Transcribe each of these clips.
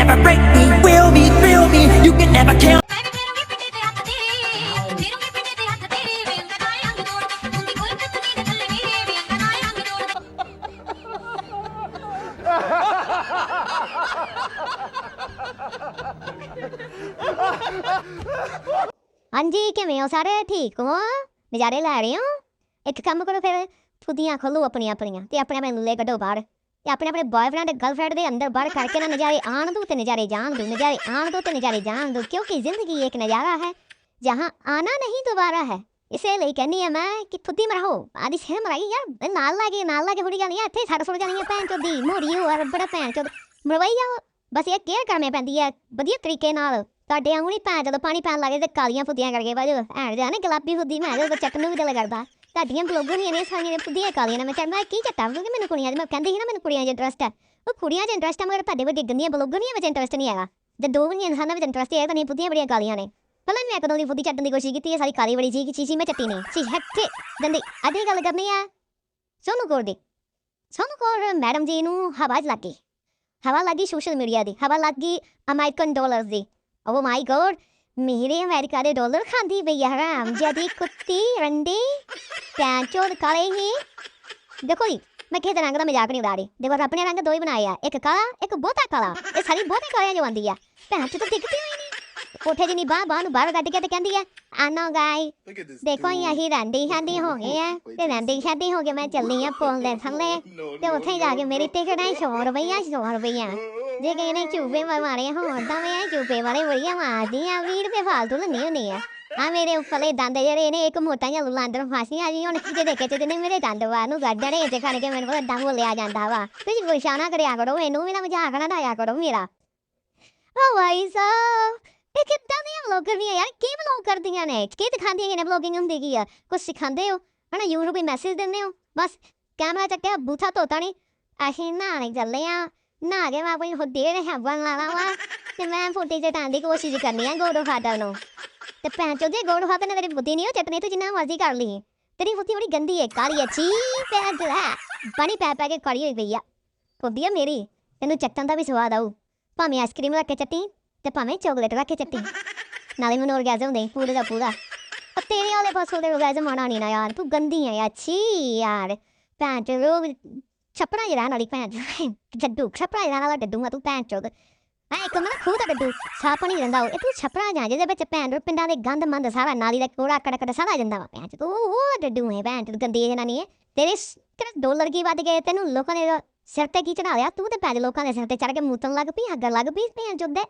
never break me, will me, thrill me. You can never kill ਹਾਂਜੀ ਕਿਵੇਂ ਹੋ ਸਾਰੇ? ਠੀਕ ਹੋ? ਨਜ਼ਾਰੇ ਲੈ ਰਹੇ ਹੋ? ਇੱਕ ਕੰਮ ਕਰੋ ਫਿਰ ਫੁੱਦੀਆਂ ਖੋਲੋ ਆਪਣੀਆਂ ਆਪਣੀਆਂ ਤੇ ਆਪਣੇ ਮੈਨੂੰ ਲੈ ਕੱਢੋ ਬਾਹਰ। ਤੇ ਆਪਣੇ ਆਪਣੇ ਬॉयਫ੍ਰੈਂਡ ਗਰਲਫ੍ਰੈਂਡ ਦੇ ਅੰਦਰ ਵੜ ਕਰਕੇ ਨਾ ਨਜ਼ਾਰੇ ਆਣ ਦੋ ਤੇ ਨਜ਼ਾਰੇ ਜਾਣ ਦੂ, ਨਜ਼ਾਰੇ ਆਣ ਦੋ ਤੇ ਨਜ਼ਾਰੇ ਜਾਣ ਦੂ, ਕਿਉਂਕਿ ਜ਼ਿੰਦਗੀ ਇੱਕ ਨਜ਼ਾਰਾ ਹੈ, ਜਹਾਂ आना ਨਹੀਂ ਦੁਬਾਰਾ ਹੈ। ਇਸੇ ਲਈ ਕਹਿੰਨੀ ਆ ਮੈਂ ਕਿ ਫੁੱਦੀ ਮਰਹੋ ਆਦੀ ਸੇ ਮਰਾਈ ਯਾਰ ਨਾਲ ਲਾਗੇ ਨਾਲ ਲਾਗੇ ਹੁੜੀ ਜਾਣੀ ਆ, ਇੱਥੇ ਛੱਡ ਸੁੱਟ ਜਾਣੀ ਆ ਭੈਣ ਚੋਦ ਦੀ ਮੋਰੀ ਹੋਰ ਬੜਾ ਭੈਣ ਚੋਦ, ਮਰਵਾਈ ਜਾਓ ਬਸ ਇਹ ਕੇਅਰ ਕਰਨੀ ਪੈਂਦੀ ਆ, ਵਧੀਆ ਤਰੀਕੇ ਨਾਲ। ਤੁਹਾਡੇ ਵਾਂਗੂ ਨਹੀਂ ਭੈਣ ਜਦੋਂ ਪਾਣੀ ਪੈਣ ਲੱਗੇ ਤੇ ਕਾਲੀਆਂ ਫੁੱਦੀਆਂ ਕਰਕੇ ਬਾਜੋ ਐਂ ਜਾਣੇ ਗੁਲਾਬੀ ਫੁੱਦੀ, ਮੈਂ ਜਦੋਂ ਚੱਟ ਵੀ ਦਿਲ ਕਰਦਾ। ਤੁਹਾਡੀਆਂ ਬਲੌਗਾਂ ਦੀਆਂ ਨੇ ਸਾਰੀਆਂ ਫੁੱਦੀਆਂ ਕਾਲੀਆਂ ਨੇ। ਮੈਂ ਚੱਲ ਮੈਂ ਕੀ ਚੱਟਾਂ ਕਿਉਂਕਿ ਮੈਨੂੰ ਕੁੜੀਆਂ 'ਚ ਮੈਂ ਕਹਿੰਦੀ ਸੀ ਨਾ ਮੈਨੂੰ ਕੁੜੀਆਂ 'ਚ ਇੰਟਰਸਟ ਹੈ ਉਹ ਕੁੜੀਆਂ 'ਚ ਇੰਟਰਸਟ ਹੈ ਮਗਰ ਤੁਹਾਡੇ ਵਰਗੇ ਗੰਦੀਆਂ ਬਲੌਗਾਂ ਦੀਆਂ ਵਿੱਚ ਇੰਟਰਸਟ ਨਹੀਂ ਹੈਗਾ। ਜੇ ਦੋ ਵੀ ਇਨਸਾਨਾਂ ਵਿੱਚ ਇੰਟਰਸਟ ਹੈ ਤਾਂ ਨਹੀਂ ਫੁੱਦੀਆਂ ਬੜੀਆਂ ਕਾਲੀਆਂ ਨੇ। ਪਹਿਲਾਂ ਮੈਂ ਕਦੋਂ ਦੀ ਫੁੱਦੀ ਚੱਟਣ ਦੀ ਕੋਸ਼ਿਸ਼ ਕੀਤੀ ਹੈ ਸਾਰੀ ਕਾਲੀ ਬੜੀ ਸੀ ਚੀਚੀ, ਮੈਂ ਚੱਟੀ ਨਹੀਂ। ਸੀ ਹੱਟੇ ਦੰਦੀ ਅਦੇ ਗੱਲ ਕਰਨੀ ਆ। ਸੋਨੂ ਕੌਰ ਦੀ। ਸੋਨੂ ਕੌਰ ਮੈਡਮ ਜੀ ਨੂੰ ਹਵਾ 'ਚ ਲੱਗ ਗਈ। ਹਵਾ ਲੱਗੀ ਸੋਸ਼ਲ ਮੀਡੀਆ ਦੀ। ਹਵਾ ਲੱਗੀ ਅਮਰੀਕਨ ਡਾਲਰਸ ਦੀ। ਓ ਮਾਈ ਗੋਡ ਮੇਰੇ ਅਮਰੀਕਾ ਦੇ ਡਾਲਰ ਖਾਂਦੀ ਪਈ ਆ ਹਰਾਮ ਜਦੀ ਕੁੱਤੀ ਰੰਡੀ। ਭੈਣ ਪੈਂਚੋਦ ਕਾਲੇ ਹੀ। ਦੇਖੋ ਜੀ, ਮੈਂ ਕਿਸੇ ਰੰਗ ਦਾ ਮਜ਼ਾਕ ਨਹੀਂ ਉਡਾ ਰਹੀ। ਦੇਖੋ, ਰੱਬ ਨੇ ਰੰਗ ਦੋ ਹੀ ਬਣਾਏ ਆ। ਇੱਕ ਕਾਲਾ, ਇੱਕ ਬਹੁਤਾ ਕਾਲਾ। ਇਹ ਸਾਰੀ ਬਹੁਤੀ ਕਾਲਿਆਂ ਜੋ ਆਂਦੀ ਆ। ਭੈਣ ਚ ਦਿਖਦੀ ਹੋਈ ਨਹੀਂ। ਕੋਠੇ ਜਿੰਨੀ ਬਾਹ ਬਾਹ ਨੂੰ ਬਾਹਰ ਕੱਢ ਕੇ ਤੇ ਕਹਿੰਦੀ ਆ, ਆਨੋ ਗਾਈ Look at ਦੇਖੋ ਹੀ ਅਸੀਂ ਰੰਡੀ ਸ਼ਾਦੀ ਹੋ ਗਏ ਆ। ਤੇ ਰੰਡੀ ਸ਼ਾਦੀ ਹੋ ਕੇ ਮੈਂ ਚੱਲੀ ਆ ਪੁੱਲ ਦੇ ਥੱਲੇ। ਤੇ ਉੱਥੇ ਜਾ ਕੇ ਮੇਰੀ ਟਿਕਟ ਹੈ 100 ਰੁਪਈਆ 100 ਰੁਪਈਆ। ਜੇ ਕਿਸੇ ਨੇ ਚੂਪੇ ਮਾਰੇ ਹੋਣ ਤਾਂ ਮੈਂ ਚੂਪੇ ਵਾਲੇ ਬੜੀਆਂ ਮਾਰਦੀਆਂ 20 ਰੁਪਏ ਫਾਲਤੂ ਲੈਣੀ ਹੁੰਦੀ ਆ। ਆ ਮੇਰੇ ਉੱਪਰਲੇ ਦੰਦ ਜਿਹੜੇ ਨੇ, ਇੱਕ ਮੋਟਾ ਜਿਹਾ ਲੁੱਲਾ ਅੰਦਰ ਫਾਸੀਆਂ ਜੀ ਹੁਣ ਕਿਤੇ ਦੇਖੇ ਤੇ ਨੇ ਮੇਰੇ ਦੰਦ ਬਾਹਰ ਨੂੰ ਗੱਡਣੇ ਤੇ ਖੜ ਕੇ ਮੈਨੂੰ ਪਤਾ ਬੋਲਿਆ ਜਾਂਦਾ ਵਾ। ਤੁਸੀਂ ਗੁੱਸਾ ਨਾ ਕਰਿਆ ਕਰੋ, ਇਹਨੂੰ ਵੀ ਨਾ ਮਜ਼ਾਕ ਨਾ ਡਾਇਆ ਕਰੋ ਮੇਰਾ। ਓ ਭਾਈ ਸਾਹਿਬ, ਇਹ ਕਿੱਦਾਂ ਦੀਆਂ ਵਲੌਗ ਕਰਦੀਆਂ ਯਾਰ, ਕੀ ਵਲੌਗ ਕਰਦੀਆਂ ਨੇ? ਕੀ ਦਿਖਾਉਂਦੀਆਂ ਨੇ ਵਲੌਗਿੰਗ ਹੁੰਦੀ ਕੀ ਆ? ਕੁਝ ਸਿਖਾਉਂਦੇ ਹੋ? ਹਨਾ YouTube ਤੇ ਮੈਸੇਜ ਦਿੰਦੇ ਹੋ? ਬਸ ਕੈਮਰਾ ਚੱਕਿਆ, ਬੂਥਾ ਧੋਤਾ ਨਹੀਂ ਅਸੀਂ ਨਹਾਣੇ ਚੱਲੇ ਆ। ਨਹਾ ਕੇ ਮੈਂ ਆਪਣੀ ਹੁੱਡੀ ਦੇ ਹੈਬਨ ਲਾਣਾ ਵਾ। ਤੇ ਮੈਂ ਫੋਟੀ ਚਟਾਉਣ ਦੀ ਕੋਸ਼ਿਸ਼ ਕਰਨੀ ਆ ਗੋਡੋ ਫਾਦਰ ਨੂੰ। ਤੇ ਭੈਣ ਚੋਦੇ ਗੋਡੋ ਫਾਦਰ ਨੇ ਤੇਰੀ ਬੁੱਧੀ ਨਹੀਂ ਉਹ ਚਟਨੀ ਤੂੰ ਜਿੰਨਾ ਮਰਜ਼ੀ ਕਰ ਲਈ। ਤੇਰੀ ਫੁੱਤੀ ਬੜੀ ਗੰਦੀ ਹੈ ਕਾਲੀ ਅੱਛੀ ਪੈ ਦਲਾ ਪਾਣੀ ਪੈ ਪੈ ਕੇ ਕਾਲੀ ਹੋਈ ਪਈ ਆ। ਫੁੱਦੀ ਆ ਮੇਰੀ, ਤੈਨੂੰ ਚੱਟਣ ਦਾ ਵੀ ਸਵਾਦ ਆਊ। ਭਾਵੇਂ ਆਈਸਕ੍ਰੀਮ ਰੱਖ ਕੇ ਚੱਟੀ ਤੇ ਭਾਵੇਂ ਚਾਕਲੇਟ ਰੱਖ ਕੇ ਚੱਟੀ। ਨਾਲੇ ਮੈਨੂੰ orgasm ਦੇ ਪੂਰੇ ਦਾ ਪੂਰਾ। ਉਹ ਤੇਰੇ ਵਾਲੇ ਪਾਸੋਂ ਦੇ orgasm ਆਉਣਾ ਨਹੀਂ ਨਾ ਯਾਰ, ਤੂੰ ਗੰਦੀ ਆ ਯਾਰ ਛੀ ਯਾਰ। ਭੈਣ ਚੋ ਰੋਗ, ਛਪੜਾ ਜਿਹੜਾ ਵਾਲੀ ਭੈਣ ਚੋ ਜੱਡੂ, ਛਪੜਾ ਜਿਹੜਾ ਵਾਲਾ ਡੱਡੂ ਤੂੰ, ਭੈਣ ਚੋ ਆ ਇੱਕ ਮੈਂ ਖੂਹ ਦਾ ਡੱਡੂ ਸਾਪ ਨਹੀਂ ਰਹਿੰਦਾ ਉਹ ਇਹ ਤੂੰ ਛਪੜਾ ਜਾ ਜਿਹਦੇ ਵਿੱਚ ਭੈਣ ਰੋ ਪਿੰਡਾਂ ਦੇ ਗੰਦ ਮੰਦ ਸਾਰਾ ਨਾਲੀ ਦਾ ਕੋੜਾ ਕੜਕੜ ਸਾਰਾ ਜਾਂਦਾ ਵਾ ਭੈਣ ਚੋ ਤੂੰ ਉਹ ਡੱਡੂ ਹੈ ਭੈਣ ਤੂੰ ਗੰਦੀ ਜਨਾ ਹੈ ਤੇਰੇ ਸ- ਤੇਰੇ ਡਾਲਰ ਕੀ ਵੱਧ ਗਏ ਤੈਨੂੰ ਲੋਕਾਂ ਨੇ ਸਿਰ ਤੇ ਕੀ ਚੜਾ ਲਿਆ ਤੂੰ ਤੇ ਭੈਣ ਲੋਕਾਂ ਦੇ ਸਿਰ ਤੇ ਚੜ ਕੇ ਮੂਤਣ ਲੱਗ ਪਈ ਹੱਗਣ ਲੱਗ ਪਈ ਭੈਣ ਚੋਦੇ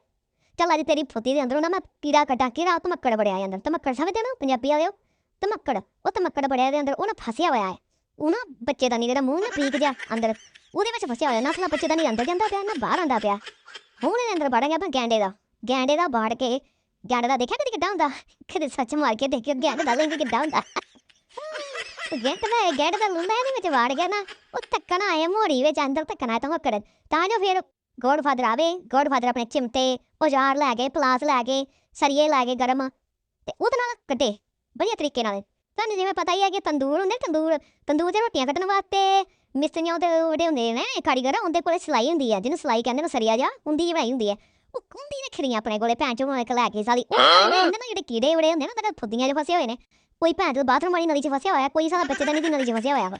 ਚੱਲ ਅੱਜ ਤੇਰੀ ਫੁੱਤੀ ਦੇ ਅੰਦਰੋਂ ਨਾ ਮੈਂ ਕੀੜਾ ਕੱਟਾ ਕੀੜਾ ਉਹ ਮੱਕੜ ਬੜਿਆ ਅੰਦਰ ਧਮੱਕੜ ਸਮਝਦੇ ਨਾ ਪੰਜਾਬੀ ਵਾਲਿਓ ਧਮੱਕੜ ਉਹ ਧਮੱਕੜ ਬੜਿਆ ਦੇ ਅੰਦਰ ਉਹ ਨਾ ਫਸਿਆ ਹੋਇਆ ਹੈ ਉਹ ਨਾ ਬੱਚੇ ਦਾ ਨਹੀਂ ਜਿਹੜਾ ਮੂੰਹ ਨਾ ਪੀਕ ਜਾ ਅੰਦਰ ਉਹਦੇ ਵਿੱਚ ਫਸਿਆ ਹੋਇਆ ਨਾ ਅਸਲਾ ਬੱਚੇ ਦਾ ਨਹੀਂ ਅੰਦਰ ਜਾਂਦਾ ਪਿਆ ਨਾ ਬਾਹਰ ਆਉਂਦਾ ਪਿਆ ਹੁਣ ਇਹਦੇ ਅੰਦਰ ਵੜਾਂਗੇ ਆਪਾਂ ਗੈਂਡੇ ਦਾ। ਗੈਂਡੇ ਦਾ ਬਾੜ ਕੇ, ਗੈਂਡੇ ਦਾ ਦੇਖਿਆ ਕਦੇ ਕਿੱਦਾਂ ਹੁੰਦਾ? ਕਦੇ ਸੱਚ ਮਾਰ ਕੇ ਦੇਖਿਓ, ਗੈਂਡੇ ਦਾ ਲਿੰਗ ਕਿੱਦਾਂ ਹੁੰਦਾ? ਗੈਂਟ ਦਾ, ਗੈਂਡ ਦਾ ਲੁੱਲਾ ਇਹਦੇ ਵਿੱਚ ਵਾੜ ਗਿਆ ਨਾ, ਉਹ ਧੱਕਣਾ ਆਇਆ ਮੋੜੀ ਵਿੱਚ, ਅੰਦਰ ਧੱਕਣਾ ਤਾਂ ਮੱਕੜ ਤਾਂ ਜੋ ਫਿਰ ਗੋਡ ਫਾਦਰ ਆਵੇ ਗੋਡਫਾਦਰ ਆਪਣੇ ਚਿਮਟੇ, ਔਜ਼ਾਰ ਲੈ ਗਏ, ਪਲਾਸ ਲੈ ਗਏ, ਸਰੀਏ ਲੈ ਗਏ ਗਰਮ, ਤੇ ਉਹਦੇ ਨਾਲ ਕੱਟੇ ਵਧੀਆ ਤਰੀਕੇ ਨਾਲ। ਤੁਹਾਨੂੰ ਜਿਵੇਂ ਪਤਾ ਹੀ ਹੈ ਕਿ ਤੰਦੂਰ ਹੁੰਦੇ, ਤੰਦੂਰ ਤੰਦੂਰ 'ਚ ਰੋਟੀਆਂ ਕੱਟਣ ਵਾਸਤੇ ਮਿਸਤਰੀਆਂ ਤੇ ਉਹਦੇ ਹੁੰਦੇ ਨੇ ਕਾਰੀਗਰ ਉਹਦੇ ਕੋਲੇ ਸਲਾਈ ਹੁੰਦੀ ਹੈ ਜਿਹਨੂੰ ਸਲਾਈ ਕਹਿੰਦੇ ਨੇ ਸਰੀਆ ਜਾ ਹੁੰਦੀ ਜਿਹੀ ਬਣਾਈ ਹੁੰਦੀ ਹੈ ਉਹ ਕੁੰਡੀ ਰੱਖਣੀ ਆਪਣੇ ਕੋਲੇ ਭੈਣ ਚੋਂ ਇੱਕ ਲੈ ਕੇ ਸਾਲੀ। ਉਹ ਇਹਨਾਂ ਨਾਲ ਜਿਹੜੇ ਕੀੜੇ ਵੜੇ ਹੁੰਦੇ ਨਾ ਤਾਂ ਫੁੱਦੀਆਂ 'ਚ ਫਸੇ ਹੋਏ ਨੇ। ਕੋਈ ਭੈਣ ਚੋਂ ਬਾਥਰੂਮ ਵਾਲੀ ਨਲੀ 'ਚ ਫਸਿਆ ਹੋਇਆ ਕੋਈ ਸਾਲਾ ਬੱਚੇ ਦਾ ਨਹੀਂ ਦੀ ਨਲੀ 'ਚ ਫਸਿਆ ਹੋਇਆ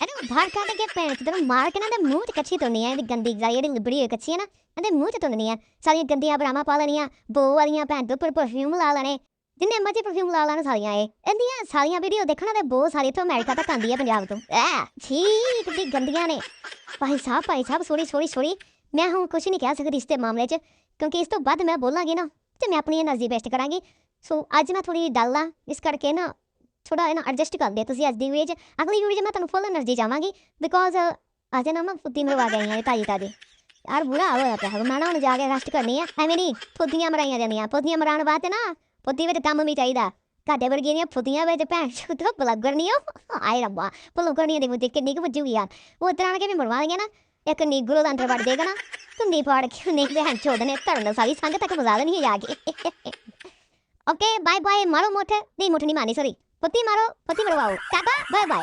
ਇਹਨੂੰ ਬਾਹਰ ਕੱਢ ਕੇ ਭੈਣ ਚੋਂ ਮਾਰ ਕੇ ਨਾ ਦੇ ਮੂੰਹ 'ਚ ਕੱਚੀ ਤੁੰਨੀ ਆ ਇਹਦੀ ਗੰਦੀ ਜਾਈ ਜਿਹੜੀ ਲਿਬੜੀ ਹੋਈ ਕੱਚੀ ਹੈ ਨਾ ਇਹਦੇ ਮੂੰਹ 'ਚ ਤੁੰਨੀ ਆ। ਸਾਰੀਆਂ ਗੰਦੀਆਂ ਬਰਾਮਾਂ ਪਾ ਲੈਣੀਆਂ ਬੋ ਵਾਲੀਆਂ ਭੈਣ ਤੋਂ ਪਰ ਪਰਫਿਊਮ ਲਾ ਲੈਣੇ। ਜਿੰਨੇ ਮਰਜ਼ੀ ਪਰਫਿਊਮ ਲਾ ਲੈਣ ਸਾਰੀਆਂ ਇਹ। ਇਹਦੀਆਂ ਸਾਰੀਆਂ ਵੀਡੀਓ ਦੇਖਣਾ ਤੇ ਬਹੁਤ ਸਾਰੀ ਇੱਥੋਂ ਅਮਰੀਕਾ ਤੱਕ ਆਂਦੀ ਹੈ ਪੰਜਾਬ ਤੋਂ। ਐ ਛੀ ਕਿੱਡੀ ਗੰਦੀਆਂ ਨੇ। Bhai Sahib Bhai Sahib, sorry sorry sorry. ਮੈਂ ਹੁਣ ਕੁਝ ਨਹੀਂ ਕਹਿ ਸਕਦੀ ਇਸ ਤੇ ਮਾਮਲੇ 'ਚ, ਕਿਉਂਕਿ ਇਸ ਤੋਂ ਵੱਧ ਮੈਂ ਬੋਲਾਂਗੀ ਨਾ, ਤੇ ਮੈਂ ਆਪਣੀ એનર્ਜੀ ਵੇਸਟ ਕਰਾਂਗੀ। ਸੋ ਅੱਜ ਮੈਂ ਥੋੜੀ ਜਿਹੀ ਆ, ਇਸ ਕਰਕੇ ਨਾ ਥੋੜਾ ਇਹਨਾਂ ਐਡਜਸਟ ਕਰ ਲਿਆ ਤੁਸੀਂ ਅੱਜ ਦੀ ਵੀਡੀਓ 'ਚ। ਅਗਲੀ ਵੀਡੀਓ 'ਚ ਮੈਂ ਤੁਹਾਨੂੰ ਫੁੱਲ એનર્ਜੀ ਜਾਵਾਂਗੀ ਬਿਕੋਜ਼ ਅੱਜ ਨਾ ਮੈਂ ਫੁੱਤੀ ਮਰਵਾ ਗਈ ਹਾਂ ਤਾਜੀ ਤਾਜੀ। ਯਾਰ ਬੁਰਾ ਹੋਇਆ ਪਿਆ ਮੈਂ ਨਾ ਹੁਣ ਜਾ ਕੇ ਰੈਸਟ ਕਰਨੀ ਆ। ਐਵੇਂ ਨਹੀਂ ਫੁੱਤੀਆਂ ਮਰਾਈਆਂ ਜਾਂਦੀਆਂ ਫੁੱਤੀਆਂ ਮਰਾਉਣ ਬਾਅਦ ਨਾ ਪੁੱਤੀ ਵਿੱਚ ਕੰਮ ਵੀ ਚਾਹੀਦਾ। ਤੁਹਾਡੇ ਵਰਗੀਆਂ ਦੀਆਂ ਫੁੱਦੀਆਂ ਵਿੱਚ ਭੈਣ ਚੋਦ ਬਲੱਗਰ ਨਹੀਂ ਆ ਆਏ ਰੱਬਾ, ਬਲੱਗਰ ਨਹੀਂ ਦੀ ਮੁੱਦੇ ਕਿੰਨੀ ਕੁ ਵੱਜੂਗੀ ਯਾਰ। ਉਹ ਤਰ੍ਹਾਂ ਕੇ ਵੀ ਮਰਵਾ ਦੇਂਗੇ ਨਾ? ਇੱਕ ਨੀਗਰੋ ਦਾ ਅੰਦਰ ਵੜ ਦੇਗਾ ਨਾ ਤੁੰਦੀ ਫਾੜ ਕੇ ਉਹਨੇ ਭੈਣ ਚੋਦ ਨੇ ਧਰਨ ਸਾਰੀ ਸੰਗ ਤੱਕ ਵਜਾ ਦੇਣੀ ਜਾ ਕੇ। ਓਕੇ ਬਾਏ ਬਾਏ ਮਾਰੋ ਮੁੱਠ। ਨਹੀਂ ਮੁੱਠ ਨਹੀਂ ਮਾਰਨੀ ਸੋਰੀ ਪੁੱਤੀ ਮਾਰੋ, ਪੁੱਤੀ ਮਰਵਾਓ। Tata bye bye